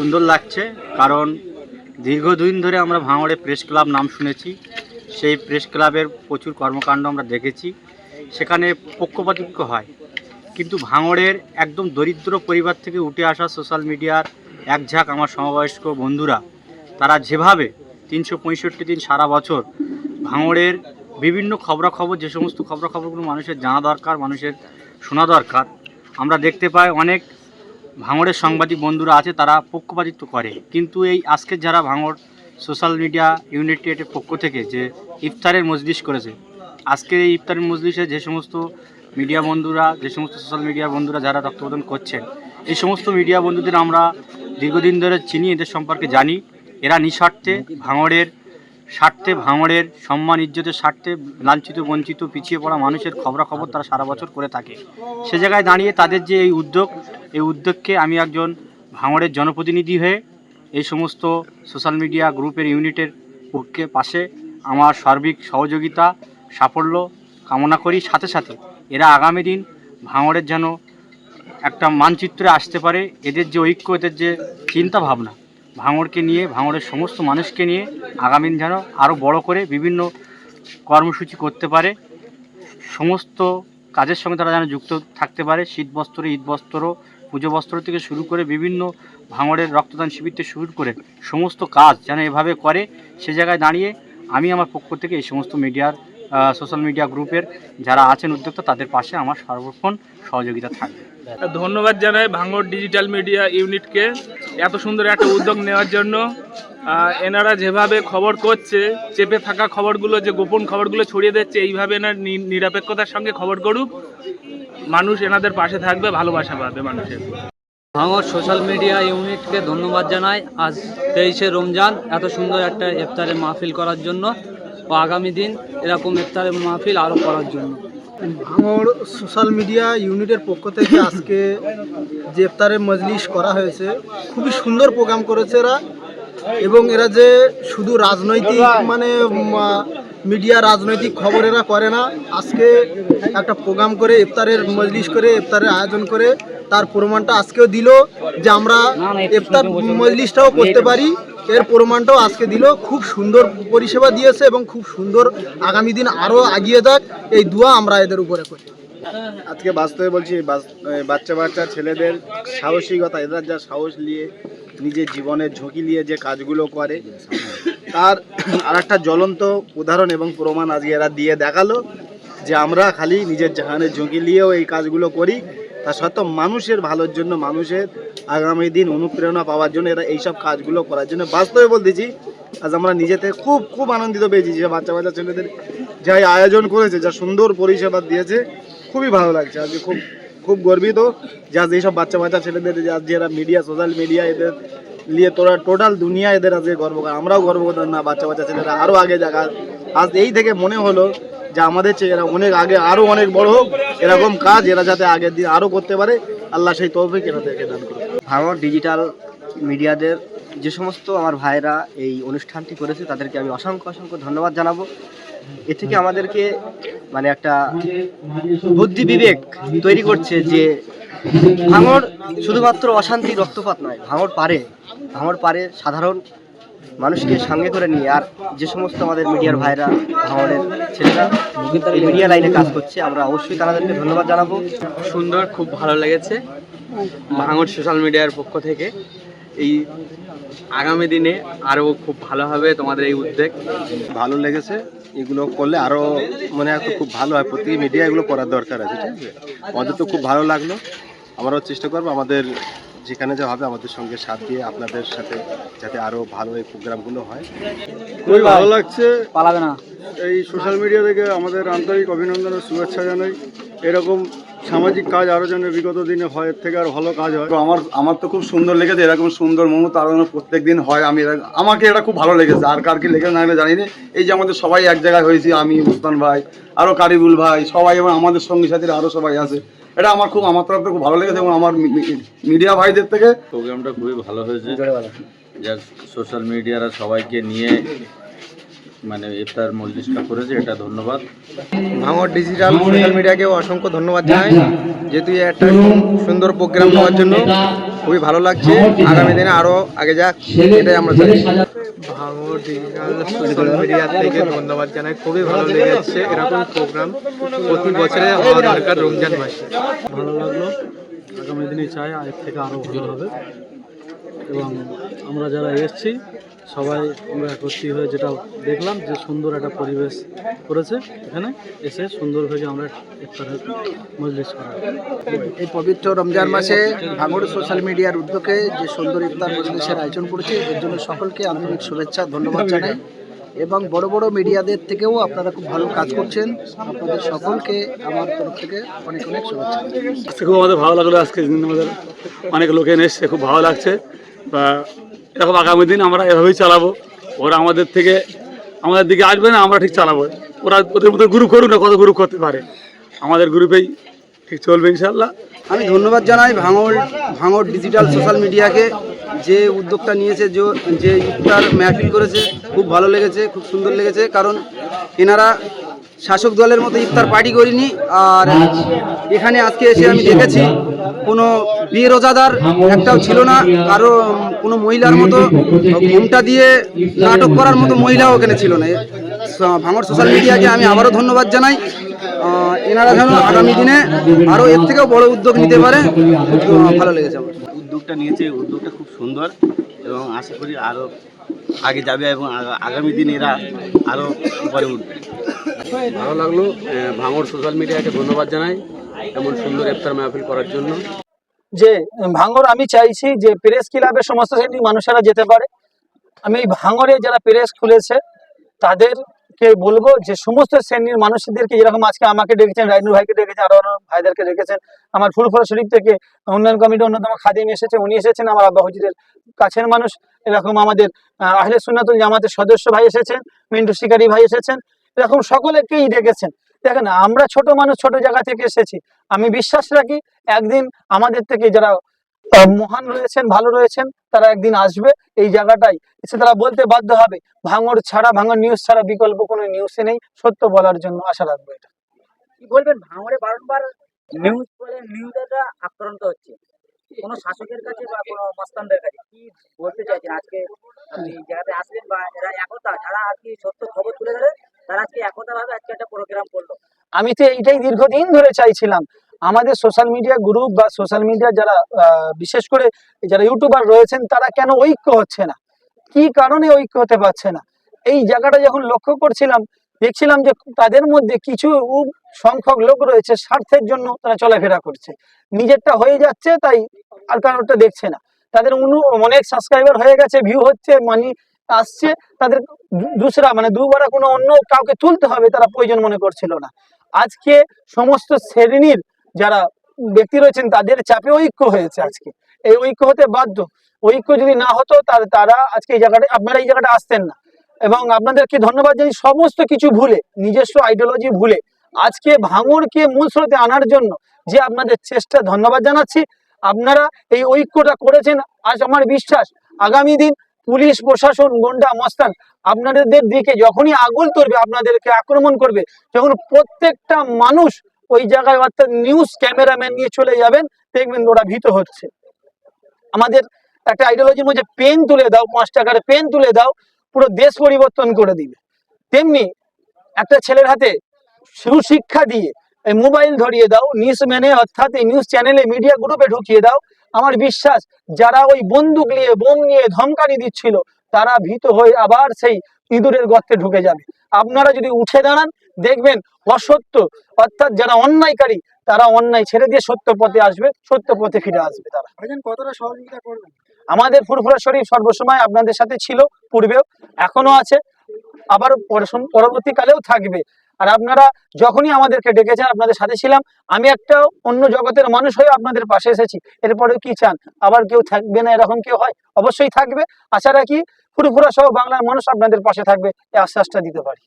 সুন্দর লাগছে, কারণ দীর্ঘদিন ধরে আমরা ভাঙড়ে প্রেস ক্লাব নাম শুনেছি। সেই প্রেস ক্লাবের প্রচুর কর্মকাণ্ড আমরা দেখেছি। সেখানে পক্ষপাতিত্ব হয়। কিন্তু ভাঙড়ের একদম দরিদ্র পরিবার থেকে উঠে আসা সোশ্যাল মিডিয়ার এক ঝাঁক আমার সমবয়স্ক বন্ধুরা, তারা যেভাবে তিনশো পঁয়ষট্টি দিন সারা বছর ভাঙড়ের বিভিন্ন খবরাখবর, যে সমস্ত খবরাখবরগুলো মানুষের জানা দরকার, মানুষের শোনা দরকার, আমরা দেখতে পাই অনেক ভাঙড়ের সাংবাদিক বন্ধুরা আছে, তারা পক্ষপাতিত্ব করে। কিন্তু এই আজকের যারা ভাঙড় সোশ্যাল মিডিয়া ইউনিটেডের পক্ষ থেকে যে ইফতারের মজলিস করেছে আজকের এই ইফতারের মজলিসে যে সমস্ত মিডিয়া বন্ধুরা, যে সমস্ত সোশ্যাল মিডিয়া বন্ধুরা যারা রক্তপ্রদান করছেন, এই সমস্ত মিডিয়া বন্ধুদের আমরা দীর্ঘদিন ধরে চিনি, এদের সম্পর্কে জানি। এরা নিঃস্বার্থে ভাঙড়ের স্বার্থে ভাঙড়ের সম্মান, ইজ্জতের স্বার্থে লাঞ্ছিত, বঞ্চিত, পিছিয়ে পড়া মানুষের খবরাখবর তারা সারা বছর করে থাকে। সে জায়গায় দাঁড়িয়ে তাদের যে এই উদ্যোগ, এই উদ্যোগকে আমি একজন ভাঙড়ের জনপ্রতিনিধি হয়ে এই সমস্ত সোশ্যাল মিডিয়া গ্রুপের ইউনিটের পক্ষে পাশে আমার সার্বিক সহযোগিতা, সাফল্য কামনা করি। সাথে সাথে এরা আগামী দিন ভাঙড়ের যেন একটা মানচিত্রে আসতে পারে। এদের যে ঐক্য, এদের যে চিন্তা ভাবনা ভাঙড়কে নিয়ে, ভাঙড়ের সমস্ত মানুষকে নিয়ে আগামী দিন যেন আরও বড় করে বিভিন্ন কর্মসূচি করতে পারে। সমস্ত কাজের সঙ্গে তারা যেন যুক্ত থাকতে পারে। শীত বস্ত্র, ঈদ বস্ত্র, পুজো বস্ত্র থেকে শুরু করে বিভিন্ন ভাঙড়ের রক্তদান শিবির থেকে শুরু করে সমস্ত কাজ যেন এভাবে করে সে জায়গায় দাঁড়িয়ে আমি আমার পক্ষ থেকে এই সমস্ত মিডিয়ার সোশ্যাল মিডিয়া গ্রুপের যারা আছেন উদ্যোক্তা তাদের পাশে আমার সর্বক্ষণ সহযোগিতা থাকবে। ধন্যবাদ জানাই ভাঙড় ডিজিটাল মিডিয়া ইউনিটকে এত সুন্দর একটা উদ্যোগ নেওয়ার জন্য। এনারা যেভাবে খবর করছে, চেপে থাকা খবরগুলো, যে গোপন খবরগুলো ছড়িয়ে দিচ্ছে, এইভাবে এনার নিরপেক্ষতার সঙ্গে খবর করুক। মানুষ এনাদের পাশে থাকবে, ভালোবাসা পাবে মানুষের। ভাঙর সোশ্যাল মিডিয়া ইউনিটকে ধন্যবাদ জানাই। আজ তেইশে রমজান, এত সুন্দর একটা ইফতারের মাহফিল করার জন্য। ও আগামী দিন এরকম ইফতারের মাহফিল আরও করার জন্য। ভাঙড় সোশ্যাল মিডিয়া ইউনিটের পক্ষ থেকে আজকে যে মজলিস করা হয়েছে। খুবই সুন্দর প্রোগ্রাম করেছে এরা এবং এরা যে শুধু রাজনৈতিক মানে মিডিয়া রাজনৈতিক খবর এরা করে না, আজকে একটা প্রোগ্রাম করে ইফতারের মজলিস করে, ইফতারের আয়োজন করে তার প্রমাণটা আজকেও দিল যে আমরা ইফতার মজলিসটাও করতে পারি। এর প্রমাণটাও আজকে দিল। খুব সুন্দর পরিষেবা দিয়েছে এবং খুব সুন্দর আগামী দিন আরও এগিয়ে যাক। এই দুয়া আমরা এদের উপরে করি। আজকে বাস্তবে বলছি বাচ্চা বাচ্চা ছেলেদের সাহসিকতা এরা যা সাহস নিয়ে নিজের জীবনের ঝুঁকি নিয়ে যে কাজগুলো করে, তার আর একটা জ্বলন্ত উদাহরণ এবং প্রমাণ আজকে এরা দিয়ে দেখাল যে আমরা খালি নিজের জাহানের ঝুঁকি নিয়েও এই কাজগুলো করি। তা সত্ত্বেও মানুষের ভালোর জন্য মানুষের আগামী দিন অনুপ্রেরণা পাওয়ার জন্য এরা এইসব কাজগুলো করার জন্য বাস্তবে বলতেছি আজ আমরা নিজেতে খুব খুব আনন্দিত পেয়েছি যে বাচ্চা বাচ্চা ছেলেদের যাই আয়োজন করেছে, যা সুন্দর পরিষেবা দিয়েছে, খুবই ভালো লাগছে। আজকে খুব খুব গর্বিত যে আজ এইসব বাচ্চা বাচ্চা ছেলেদের যে আজ যারা মিডিয়া সোশ্যাল মিডিয়া এদের নিয়ে তোরা টোটাল দুনিয়া এদের আজকে গর্ব করে আমরাও গর্ব করতাম না বাচ্চা বাচ্চা ছেলেরা আরও আগে যাক। আজ- এই থেকে মনে হলো যে আমাদের চেয়ে এরা অনেক আগে আরও অনেক বড় হোক, এরকম কাজ এরা যাতে আগের দিন আরও করতে পারে, আল্লাহ সেই তৌফিক এনাদেরকে দান করুন ভাঙর ডিজিটাল মিডিয়াদের যে সমস্ত আমার ভাইরা এই অনুষ্ঠানটি করেছে, তাদেরকে আমি অসংখ্য অসংখ্য ধন্যবাদ জানাব। এ থেকে আমাদেরকে মানে একটা বুদ্ধি বিবেক তৈরি করছে যে ভাঙর শুধুমাত্র অশান্তি রক্তপাত নয় ভাঙর পারে। ভাঙর পারে সাধারণ মানুষকে সঙ্গে করে নিয়ে, আর যে সমস্ত আমাদের মিডিয়ার ভাইরা ভাঙরের ছেলেরা মিডিয়া লাইনে কাজ করছে, আমরা অবশ্যই তাদেরকে ধন্যবাদ জানাব। সুন্দর, খুব ভালো লেগেছে। ভাঙর সোশ্যাল মিডিয়ার পক্ষ থেকে এই আগামী দিনে আরও খুব ভালো হবে তোমাদের এই উদ্যোগ। ভালো লেগেছে এগুলো করলে আরও মনে হয় তো খুব ভালো হয় প্রতি মিডিয়া এগুলো করার দরকার আছে ঠিক আছে? আমাদের তো খুব ভালো লাগল আমরাও চেষ্টা করব আমাদের যেখানে যা হবে আমাদের সঙ্গে সাথ দিয়ে আপনাদের সাথে যাতে আরও ভালো এই প্রোগ্রামগুলো হয়। খুবই ভালো লাগছে। পালাবে না। এই সোশ্যাল মিডিয়া থেকে আমাদের আন্তরিক অভিনন্দন ও শুভেচ্ছা জানাই। এরকম সামাজিক কাজ আরও যেন বিগত দিনে হয় এর থেকে আর ভালো কাজ হয়। তো আমার আমার তো খুব সুন্দর লেগেছে এরকম সুন্দর মমতা আরও যেন প্রত্যেক দিন হয় আমি আমাকে এটা খুব ভালো লেগেছে আর কার কি লেগেছে না জানি না এই যে আমাদের সবাই এক জায়গায় হয়েছি আমি মুস্তান ভাই আরও কারিবুল ভাই সবাই এবং আমাদের সঙ্গী সাথীরা আরও সবাই আছে। এটা আমার খুব আমার তরফ থেকে খুব ভালো লেগেছে এবং আমার মিডিয়া ভাইদের থেকে প্রোগ্রামটা খুবই ভালো হয়েছে। যা সোশ্যাল মিডিয়ারা সবাইকে নিয়ে মানে ইফতার মজলিসটা করেছে এটা ধন্যবাদ। ভাঙর ডিজিটাল সোশ্যাল মিডিয়াকে অসংখ্য ধন্যবাদ জানাই যেহেতু একটা সুন্দর প্রোগ্রাম হওয়ার জন্য খুবই ভালো লাগছে। আগামী দিনে আরও আগে যাক এটাই আমরা চাই। ভাঙর ডিজিটাল সোশ্যাল মিডিয়া থেকে ধন্যবাদ জানাই খুবই ভালো লেগেছে এরকম প্রোগ্রাম প্রতি বছরে হওয়া দরকার রমজান মাসে। ভালো লাগল। আগামী দিনে চাই এর থেকে আরও ভালো হবে। এবং আমরা যারা এসেছি সবাই আমরা একত্রিত হয়ে যেটা দেখলাম যে সুন্দর একটা পরিবেশ করেছে এখানে এসে সুন্দরভাবে আমরা ইফতারের মজলিস করা। এই পবিত্র রমজান মাসে ভাঙড় সোশ্যাল মিডিয়ার উদ্যোগে যে সুন্দর ইফতার মজলিসের আয়োজন করেছে এর জন্য সকলকে আন্তরিক শুভেচ্ছা ধন্যবাদ জানাই। এবং বড় বড় মিডিয়াদের থেকেও আপনারা খুব ভালো কাজ করছেন। আপনাদের সকলকে আমার তরফ থেকে অনেক অনেক শুভেচ্ছা। আজকে খুব আমাদের ভালো লাগল আজকে দিন আমাদের অনেক লোক এনে এসছে খুব ভালো লাগছে। বা এরকম আগামী দিন আমরা এভাবেই চালাবো। ওরা আমাদের থেকে আমাদের দিকে আসবে না, আমরা ঠিক চালাবো। ওরা ওদের মতো গ্রুপ করুক না, কত গ্রুপ করতে পারে। আমাদের গ্রুপেই ঠিক চলবে ইনশাল্লাহ আমি ধন্যবাদ জানাই ভাঙড় ভাঙড় ডিজিটাল সোশ্যাল মিডিয়াকে যে উদ্যোগটা নিয়েছে, যে- যে ইফতার মেহফিল করেছে, খুব ভালো লেগেছে, খুব সুন্দর লেগেছে। কারণ এনারা শাসক দলের মতো ইফতার পার্টি করিনি, আর এখানে আজকে এসে আমি দেখেছি কোনো বিয়ে রোজাদার একটাও ছিল না। কারও কোনো মহিলার মতো ঘুমটা দিয়ে নাটক করার মতো মহিলাও এখানে ছিল না। ভাঙর সোশ্যাল মিডিয়াকে আমি আবারও ধন্যবাদ জানাই। এনারা যেন আগামী দিনে আরও এর থেকেও বড় উদ্যোগ নিতে পারে। ভালো লেগেছে আমার। উদ্যোগটা নিয়েছে উদ্যোগটা খুব সুন্দর এবং আশা করি আরও আগে যাবে এবং আগামী দিনে এরা আরও উপরে উঠবে। ভালো লাগল। ভাঙর সোশ্যাল মিডিয়াকে ধন্যবাদ জানাই। এমন সুন্দর ইফতার মাহফিল করার জন্য। যে ভাঙর আমি চাইছি যে প্রেস ক্লাবের সমস্ত শ্রেণির মানুষেরা যেতে পারে। আমি এই ভাঙরে যারা প্রেস খুলেছে তাদেরকে বলব যে সমস্ত শ্রেণির মানুষদেরকে যেরকম আজকে আমাকে ডেকেছেন রাইনুর ভাইকে ডেকেছেন আরও অন্য ভাইদেরকে ডেকেছেন আমার ফুলফরা শরীফ থেকে উন্নয়ন কমিটির অন্যতম খাদিম এসেছে উনি এসেছেন আমার আব্বা হুজুরের কাছের মানুষ এরকম আমাদের আহ, আহলে সুন্নাতুল জামাতের সদস্য ভাই এসেছেন মিন্টু শিকারি ভাই এসেছেন এরকম সকলেকেই ডেকেছেন। দেখেন, আমরা ছোট মানুষ ছোট জায়গা থেকে এসেছি। আমি বিশ্বাস রাখি, একদিন আমাদের থেকে যারা মহান রয়েছেন, ভালো রয়েছেন, তারা একদিন আসবে এই জায়গাটাই এসে তারা বলতে বাধ্য হবে, ভাঙর ছাড়া, ভাঙর নিউজ ছাড়া বিকল্প কোনো নিউজে নেই। সত্য বলার জন্য আশা রাখব এটা। কি বলবেন? ভাঙড়ে বারংবার নিউজ বলে নিউজটা আক্রান্ত হচ্ছে। কোনো শাসকের কাছে বা কোনো কাছে কি বলতে চাইছেন? আজকে আপনি আসলেন বা এরা একতা? সত্য খবর তুলে ধরে আমি তো এইটাই দীর্ঘদিন ধরে চাইছিলাম। আমাদের সোশ্যাল মিডিয়া গ্রুপ বা সোশ্যাল মিডিয়া যারা বিশেষ করে যারা ইউটিউবার রয়েছেন, তারা কেন ঐক্য হচ্ছে না? কি কারণে ঐক্য হতে পারছে না? এই জায়গাটা যখন লক্ষ্য করছিলাম, দেখছিলাম যে তাদের মধ্যে কিছু সংখ্যক লোক রয়েছে, স্বার্থের জন্য তারা চলাফেরা করছে। নিজেরটা হয়ে যাচ্ছে, তাই আর কারোরটা দেখছে না। তাদের অনু- অনেক সাবস্ক্রাইবার হয়ে গেছে ভিউ হচ্ছে মানি আসছে তাদের দুসরা মানে দুবার কোনো অন্য কাউকে তুলতে হবে তারা প্রয়োজন মনে করছিল না। আজকে সমস্ত শ্রেণির যারা ব্যক্তি রয়েছেন, তাদের চাপে ঐক্য হয়েছে আজকে। এই ঐক্য হতে বাধ্য। ঐক্য যদি না হতো, তারা আজকে এই জায়গাটা, আপনারা এই জায়গাটা আসতেন না। এবং আপনাদেরকে ধন্যবাদ জানাই সমস্ত কিছু ভুলে, নিজস্ব আইডিওলজি ভুলে। আজকে ভাঙড়কে মূল স্রোতে আনার জন্য যে আপনাদের চেষ্টা, ধন্যবাদ জানাচ্ছি। আপনারা এই ঐক্যটা করেছেন, আজ আমার বিশ্বাস, আগামী দিন পুলিশ প্রশাসন, গন্ডা, মস্তান, আপনাদের দিকে যখনই আগুল তুলবে আপনাদেরকে আক্রমণ করবে যখন প্রত্যেকটা মানুষ ওই জায়গায় অর্থাৎ নিউজ ক্যামেরাম্যান নিয়ে চলে যাবেন, দেখবেন ওরা ভীত হচ্ছে। আমাদের একটা আইডিওলজির মধ্যে পেন তুলে দাও, পাঁচ টাকার পেন তুলে দাও, পুরো দেশ পরিবর্তন করে দিবে। তেমনি একটা ছেলের হাতে সুশিক্ষা দিয়ে মোবাইল ধরিয়ে দাও নিউজ ম্যানে অর্থাৎ এই নিউজ চ্যানেলে মিডিয়া গ্রুপে ঢুকিয়ে দাও আমার বিশ্বাস যারা ওই বন্দুক নিয়ে বোম নিয়ে ধমকানি দিচ্ছিল তারা ভীত হয়ে আবার সেই ইঁদুরের গর্তে ঢুকে যাবে। আপনারা যদি উঠে দাঁড়ান দেখবেন অসত্য অর্থাৎ যারা অন্যায়কারী তারা অন্যায় ছেড়ে দিয়ে সত্য পথে আসবে সত্য পথে ফিরে আসবে তারা। কতটা সহযোগিতা করবেন? আমাদের ফুরফুরা শরীফ সর্বসময় আপনাদের সাথে ছিল পূর্বেও এখনও আছে আবার পরবর্তীকালেও থাকবে। আর আপনারা যখনই আমাদেরকে ডেকেছেন, আপনাদের সাথে ছিলাম, আমি একটা অন্য জগতের মানুষ হয়ে আপনাদের পাশে এসেছি। এরপরে কি চান? আবার কেউ থাকবে না এরকম কেউ হয়? অবশ্যই থাকবে। আশা রাখি, ফুরফুরা সহ বাংলার মানুষ আপনাদের পাশে থাকবে। এই আশ্বাসটা দিতে পারি।